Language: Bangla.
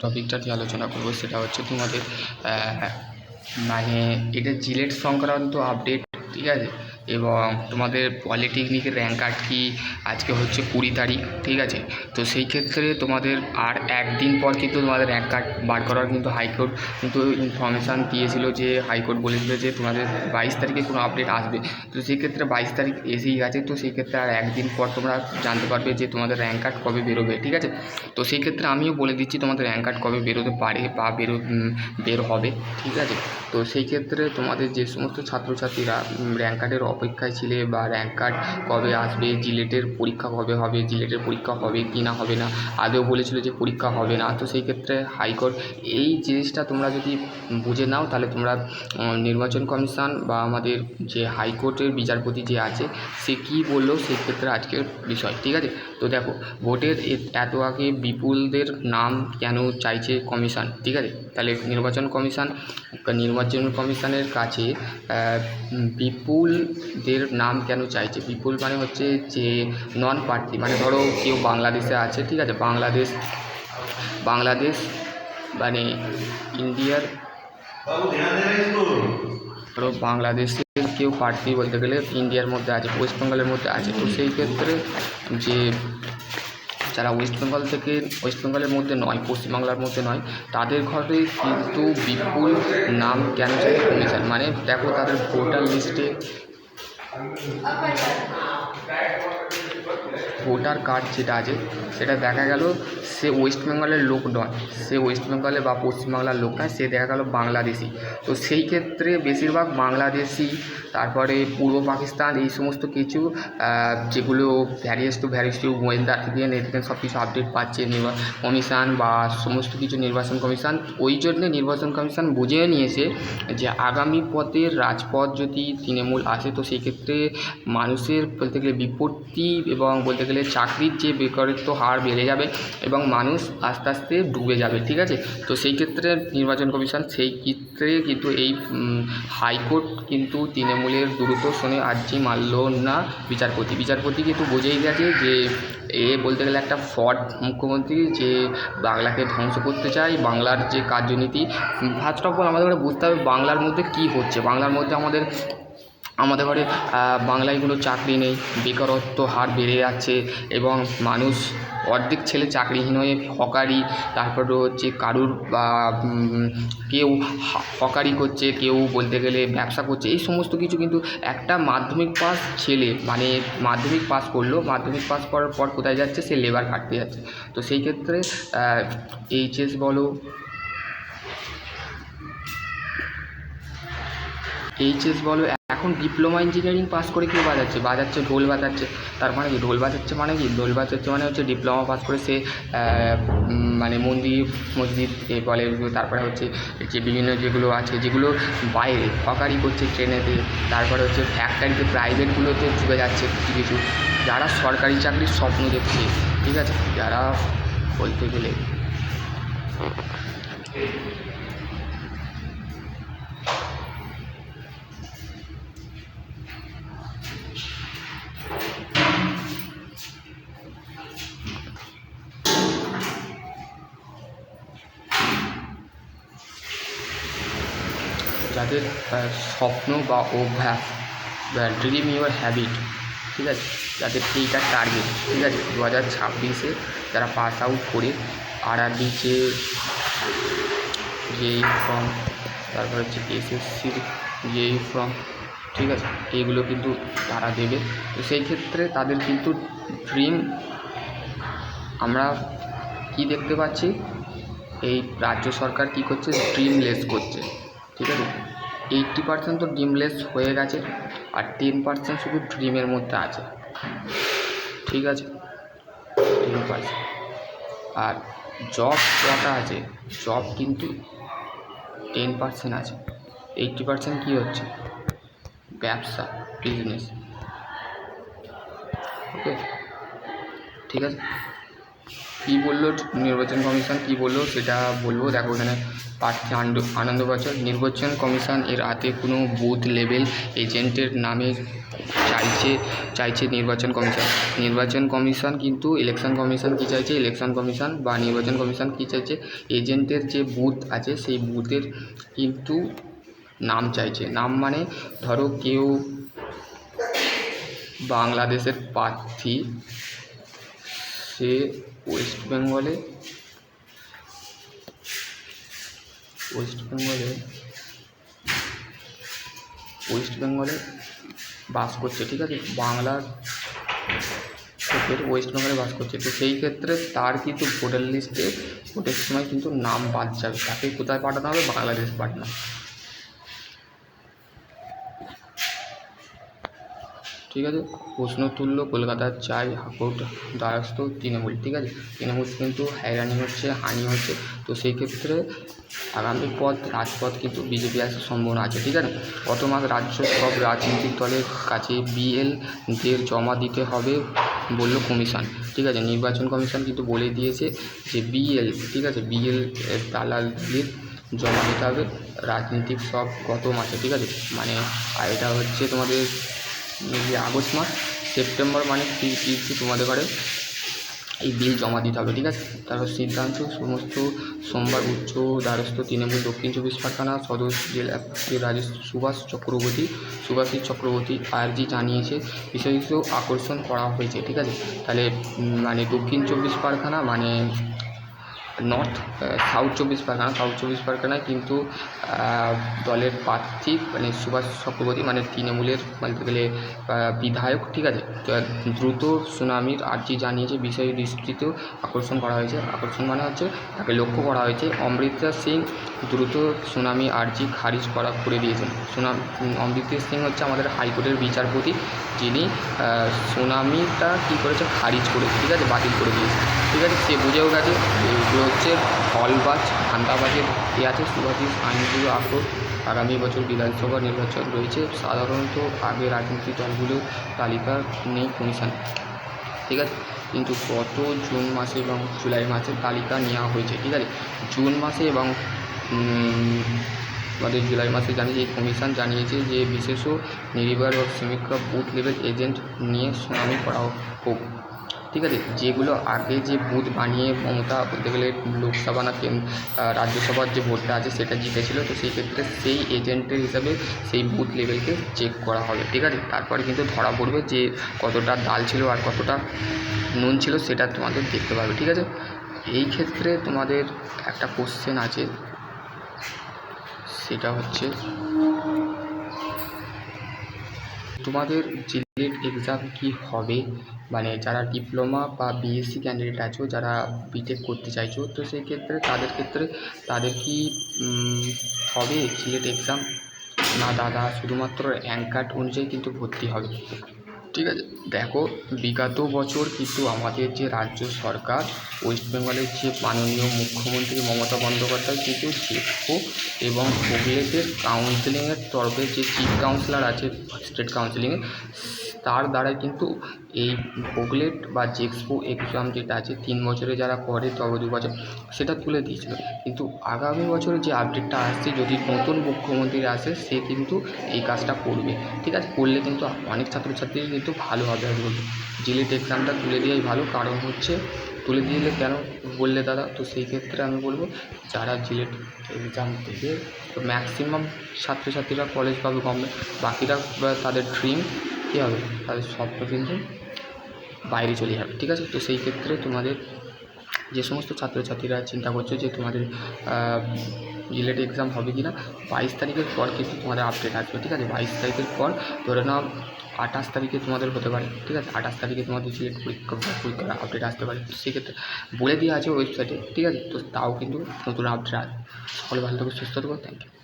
টপিকটা নিয়ে আলোচনা করব সেটা হচ্ছে তোমাদের মানে এটা জিলেট সংক্রান্ত আপডেট ঠিক আছে? এবং তোমাদের পলিটেকনিকের র্যাঙ্ক কার্ড কি? আজকে হচ্ছে কুড়ি তারিখ, ঠিক আছে? তো সেই ক্ষেত্রে তোমাদের আর একদিন পর কিন্তু তোমাদের র্যাঙ্ক কার্ড বার করার কিন্তু হাইকোর্ট কিন্তু ইনফরমেশান দিয়েছিল যে, হাইকোর্ট বলেছিল যে তোমাদের বাইশ তারিখে কোনো আপডেট আসবে। তো সেই ক্ষেত্রে বাইশ তারিখ এসেই গেছে, তো সেই ক্ষেত্রে আর একদিন পর তোমরা জানতে পারবে যে তোমাদের র্যাঙ্ক কার্ড কবে বেরোবে, ঠিক আছে? তো সেই ক্ষেত্রে আমিও বলে দিচ্ছি তোমাদের র্যাঙ্ক কার্ড কবে বেরোতে পারে বা বেরো বের হবে, ঠিক আছে? তো সেই ক্ষেত্রে তোমাদের যে সমস্ত ছাত্রছাত্রীরা র্যাঙ্ক কার্ডের অপেক্ষায় ছিলে বা র্যাঙ্ক কার্ড কবে আসবে, জিলেটের পরীক্ষা কবে হবে, জিলেটের পরীক্ষা হবে কি না হবে না আদৌ বলেছিল যে পরীক্ষা হবে না। তো সেই ক্ষেত্রে হাইকোর্ট এই জিনিসটা তোমরা যদি বুঝে নাও, তাহলে তোমরা নির্বাচন কমিশন বা আমাদের যে হাইকোর্টের বিচারপতি যে আছে, সে কী বলল সেই ক্ষেত্রে আজকের বিষয়, ঠিক আছে? তো দেখো ভোটের এত আগে বিপুলদের নাম কেন চাইছে কমিশন, ঠিক আছে? তাহলে নির্বাচন কমিশন, নির্বাচন কমিশনের কাছে বিপুলদের নাম কেন চাইছে? বিপুল মানে হচ্ছে যে নন প্রার্থী মানে ধরো কেউ বাংলাদেশে আছে, ঠিক আছে? বাংলাদেশ বাংলাদেশ মানে ইন্ডিয়ার, ধরো বাংলাদেশের কেউ প্রার্থী বলতে গেলে ইন্ডিয়ার মধ্যে আছে, ওয়েস্ট বেঙ্গলের মধ্যে আছে, তো সেই ক্ষেত্রে যে যারা ওয়েস্ট বেঙ্গল থেকে ওয়েস্ট বেঙ্গলের মধ্যে নয়, পশ্চিমবাংলার মধ্যে নয়, তাদের ঘরে কিন্তু বিপুল নাম কেন কমে যায়। মানে দেখো তাদের ভোটার লিস্টে ভোটার কার্ড যেটা আছে, সেটা দেখা গেল সে ওয়েস্ট বেঙ্গলের লোক নয়। সে ওয়েস্ট বেঙ্গলে বা পশ্চিমবাংলার লোক নয়, সে দেখা গেল বাংলাদেশি। তো সেই ক্ষেত্রে বেশিরভাগ বাংলাদেশি, তারপরে পূর্ব পাকিস্তান, এই সমস্ত কিছু যেগুলো ভ্যারিয়াস টু ভ্যারিয়াস টু গোয়েন্দা থেকে এদিকে সব কিছু আপডেট পাচ্ছে নির্বা কমিশন বা সমস্ত কিছু নির্বাচন কমিশন, ওই জন্যে নির্বাচন কমিশন বুঝে নিয়েছে যে আগামী পথের রাজপথ যদি তৃণমূল আসে, তো সেই ক্ষেত্রে মানুষের বলতে গেলে বিপত্তি এবং বলতে গেলে চাকরির যে বেকারত্ব হার বেড়ে যাবে এবং মানুষ আস্তে আস্তে ডুবে যাবে, ঠিক আছে? তো সেই ক্ষেত্রে নির্বাচন কমিশন সেই ক্ষেত্রে কিন্তু এই হাইকোর্ট কিন্তু তৃণমূলের দ্রুত শুনে আর্জি মানল না বিচারপতি। বিচারপতি কিন্তু বুঝেই গেছে যে এ বলতে গেলে একটা ফ্রড। মুখ্যমন্ত্রী যে বাংলাকে ধ্বংস করতে চায়, বাংলার যে কার্যনীতি ফার্স্ট অফ অল আমাদের ঘরে বুঝতে হবে বাংলার মধ্যে কী হচ্ছে। বাংলার মধ্যে আমাদের আমাদের ঘরে বাংলায় কোনো চাকরি নেই, বেকারত্ব হার বেড়ে যাচ্ছে এবং মানুষ অর্ধেক ছেলে চাকরিহীন হয়ে হকারি, তারপরে হচ্ছে কারুর, বা কেউ হকারি করছে, কেউ বলতে গেলে ব্যবসা করছে, এই সমস্ত কিছু কিন্তু একটা মাধ্যমিক পাস ছেলে মানে মাধ্যমিক পাস করল, মাধ্যমিক পাস করার পর কোথায় যাচ্ছে? সে লেবার কাটতে যাচ্ছে। তো সেই ক্ষেত্রে এইচএস বলো এইচএস বলো এখন ডিপ্লোমা ইঞ্জিনিয়ারিং পাস করে কেউ বাজাচ্ছে? বাজাচ্ছে, ঢোল বাজাচ্ছে। তার মানে কি? ঢোল বাজাচ্ছে মানে কি? ঢোল বাজাচ্ছে মানে হচ্ছে ডিপ্লোমা পাস করে সে মানে মন্দির, মসজিদ, এ বলে তারপরে হচ্ছে যে বিভিন্ন যেগুলো আছে, যেগুলো বাইরে হকারি করছে ট্রেনেতে, তারপরে হচ্ছে ফ্যাক্টরিতে, প্রাইভেটগুলোতে ঢুকে যাচ্ছে কিছু কিছু। যারা সরকারি চাকরির স্বপ্ন দেখছে, ঠিক আছে? যারা বলতে গেলে যাদের স্বপ্ন বা অভ্যাস ড্রিম ইউর হ্যাবিট ঠিক আছে? যাদের এইটা টার্গেট ঠিক আছে? দু হাজার ছাব্বিশে যারা পাস আউট করে আর আর দিচ্ছে যেই ফর্ম তারপর হচ্ছে এসএসসির যেই ফর্ম ঠিক আছে? এইগুলো কিন্তু তারা দেবে। তো সেই ক্ষেত্রে তাদের কিন্তু ড্রিম আমরা কি দেখতে পাচ্ছি? এই রাজ্য সরকার কি করছে? ড্রিমলেস করছে। ঠিক আছে? এইট্টি পার্সেন্ট তো ড্রিমলেস হয়ে গেছে আর টেন পার্সেন্ট শুধু ড্রিমের মধ্যে আছে। ঠিক আছে? টেন পার্সেন্ট আর জব কটা আছে? জব কিন্তু টেন পার্সেন্ট আছে। এইট্টি পার্সেন্ট কী হচ্ছে? ব্যবসা বিজনেস ওকে ঠিক আছে? কী বলল নির্বাচন কমিশন? কী বলল সেটা বলব। দেখো এখানে প্রার্থী আনন্দ- বছর। নির্বাচন কমিশন এর হাতে কোনো বুথ লেভেল এজেন্টের নামে চাইছে চাইছে নির্বাচন কমিশন। নির্বাচন কমিশন কিন্তু ইলেকশন কমিশন কী চাইছে? ইলেকশন কমিশন বা নির্বাচন কমিশন কী চাইছে? এজেন্টের যে বুথ আছে সেই বুথের কিন্তু নাম চাইছে। নাম মানে ধরো কেউ বাংলাদেশের প্রার্থী সে ওয়েস্ট বেঙ্গলে। ওয়েস্ট বেঙ্গলে ওয়েস্ট বেঙ্গলে বাস করছে, ঠিক আছে? বাংলার ওয়েস্ট বেঙ্গলে বাস করছে। তো সেই ক্ষেত্রে তার কিন্তু ভোটার লিস্টে ভোটের সময় কিন্তু নাম বাদ যাবে। তাকে কোথায় পাঠানো হবে? বাংলাদেশ পাঠানো ঠিক আছে? প্রশ্ন তুলল কলকাতার চাই হাকোট দ্বারস্থ তৃণমূল, ঠিক আছে? তৃণমূল কিন্তু হয়রানি হচ্ছে, হানি হচ্ছে। তো সেই ক্ষেত্রে আগামী পথ, রাজপথ কিন্তু বিজেপি আসার সম্ভাবনা আছে, ঠিক আছে? গত মাস রাজ্য সব রাজনৈতিক দলের কাছে বিএল দের জমা দিতে হবে বলল কমিশন, ঠিক আছে? নির্বাচন কমিশন কিন্তু বলে দিয়েছে যে বিএল, ঠিক আছে? বিএল দালালদের জমা দিতে হবে। রাজনীতিক সব গত মাসে, ঠিক আছে? মানে এটা হচ্ছে তোমাদের যে আগস্ট মাস, সেপ্টেম্বর মানে কি তোমাদের ঘরে এই বিল জমা দিতে হবে, ঠিক আছে? তারপর সিদ্ধান্ত, সমস্ত সোমবার উচ্চ দ্বারস্থ তৃণমূল, দক্ষিণ চব্বিশ পরগনা সদর জেলা রাজেশ সুভাষ চক্রবর্তী সুভাষিস চক্রবর্তী আরজি জানিয়েছে বিষয়গুলো আকর্ষণ করা হয়েছে, ঠিক আছে? তাহলে মানে দক্ষিণ চব্বিশ পরগনা মানে নর্থ সাউথ চব্বিশ পরগনা সাউথ চব্বিশ পরগনায় কিন্তু দলের প্রার্থী মানে সুভাষ চক্রবর্তী মানে তৃণমূলের বলতে গেলে বিধায়ক, ঠিক আছে? দ্রুত সুনামির আর্জি জানিয়েছে বিষয় দৃষ্টিতে আকর্ষণ করা হয়েছে। আকর্ষণ মানে হচ্ছে তাকে লক্ষ্য করা হয়েছে। অমৃতা সিং দ্রুত সুনামি আর্জি খারিজ করা করে দিয়েছেন। সুনাম, অমৃতা সিং হচ্ছে আমাদের হাইকোর্টের বিচারপতি, যিনি সুনামিটা কী করেছে খারিজ করেছে ঠিক আছে? বাতিল করে দিয়েছে ঠিক আছে? সে বুঝেও গেছে এগুলো হচ্ছে ফলবাজ ধান্দাবাজের এ আছে সুভাষিস আইনগুলো আক্রোশ আগামী বছর বিধানসভা নির্বাচন রয়েছে। সাধারণত আগে রাজনৈতিক দলগুলোর তালিকা নেই, কমিশন। ঠিক আছে? কিন্তু গত জুন মাসে এবং জুলাই মাসে তালিকা নেওয়া হয়েছে। ঠিক আছে? জুন মাসে এবং আমাদের জুলাই মাসে জানিয়েছে এই কমিশন জানিয়েছে যে বিশেষ নির্ভর ও সমীক্ষা বুথ লেভেল এজেন্ট নিয়ে শুনানি করা হোক। ঠিক আছে? যেগুলো আগে যে বুথ বানিয়ে মমতা বলতে গেলে লোকসভা না রাজ্যসভার যে ভোটটা আছে সেটা জিতেছিল, তো সেই ক্ষেত্রে সেই এজেন্টের হিসাবে সেই বুথ লেভেলকে চেক করা হবে, ঠিক আছে? তারপরে কিন্তু ধরা পড়বে যে কতটা ডাল ছিল আর কতটা নুন ছিল সেটা তোমাদের দেখতে পাবে, ঠিক আছে? এই ক্ষেত্রে তোমাদের একটা কোশ্চেন আছে, সেটা হচ্ছে তোমাদের জিলেট এক্সাম কি হবে? মানে যারা ডিপ্লোমা বা বিএসসি ক্যান্ডিডেট আছো, যারা বিটেক করতে চাইছো, তো সেই ক্ষেত্রে তাদের ক্ষেত্রে তাদের কি হবে জিলেট এক্সাম না, দাদা, শুধুমাত্র অ্যাঙ্কার্ড অনুযায়ী কিন্তু ভর্তি হবে। ঠিক আছে। দেখো, বিগত বছর কিন্তু আমাদের যে রাজ্য সরকার ওয়েস্ট বেঙ্গলের যে মাননীয় মুখ্যমন্ত্রী মমতা বন্দ্যোপাধ্যায় কিন্তু জেপকো এবং হুগলিতে কাউন্সিলিংয়ের তরফে যে চিফ কাউন্সিলর আছে স্টেট কাউন্সিলিংয়ে তার দ্বারাই কিন্তু এই পোগলেট বা জেক্সপো এক্সাম যেটা আছে, তিন বছরে যারা করে তবে দু বছর, সেটা তুলে দিয়েছিল। কিন্তু আগামী বছরে যে আপডেটটা আসছে, যদি নতুন মুখ্যমন্ত্রী আসে, সে কিন্তু এই কাজটা করবে। ঠিক আছে, করলে কিন্তু অনেক ছাত্রছাত্রী কিন্তু ভালো হবে আমি বলব জিলিট এক্সামটা তুলে দেওয়াই ভালো, কারণ হচ্ছে তুলে দিলে কেন বললে দাদা? তো সেই ক্ষেত্রে আমি বলব, যারা জিলেট এক্সাম তো ম্যাক্সিমাম ছাত্রছাত্রীরা কলেজ পাবে গভর্নমেন্ট বাকিরা তাদের ড্রিম কী হবে? তাদের স্বপ্ন কিন্তু বাইরে চলে যাবে, ঠিক আছে? তো সেই ক্ষেত্রে তোমাদের যে সমস্ত ছাত্রছাত্রীরা চিন্তা করছ যে তোমাদের জিলেট এক্সাম হবে কি না বাইশ তারিখের পর কিন্তু তোমাদের আপডেট আসবে, ঠিক আছে? বাইশ তারিখের পর ধরে নাও আঠাশ তারিখে তোমাদের হতে পারে, ঠিক আছে? আঠাশ তারিখে তোমাদের পরীক্ষা পরীক্ষা, পরীক্ষার আপডেট আসতে পারে, তো সেক্ষেত্রে বলে দেওয়া আছে ওয়েবসাইটে ঠিক আছে? তো তাও কিন্তু নতুন আপডেট আসবে সকলে ভালো থাকবে সুস্থ থাকব থ্যাংক ইউ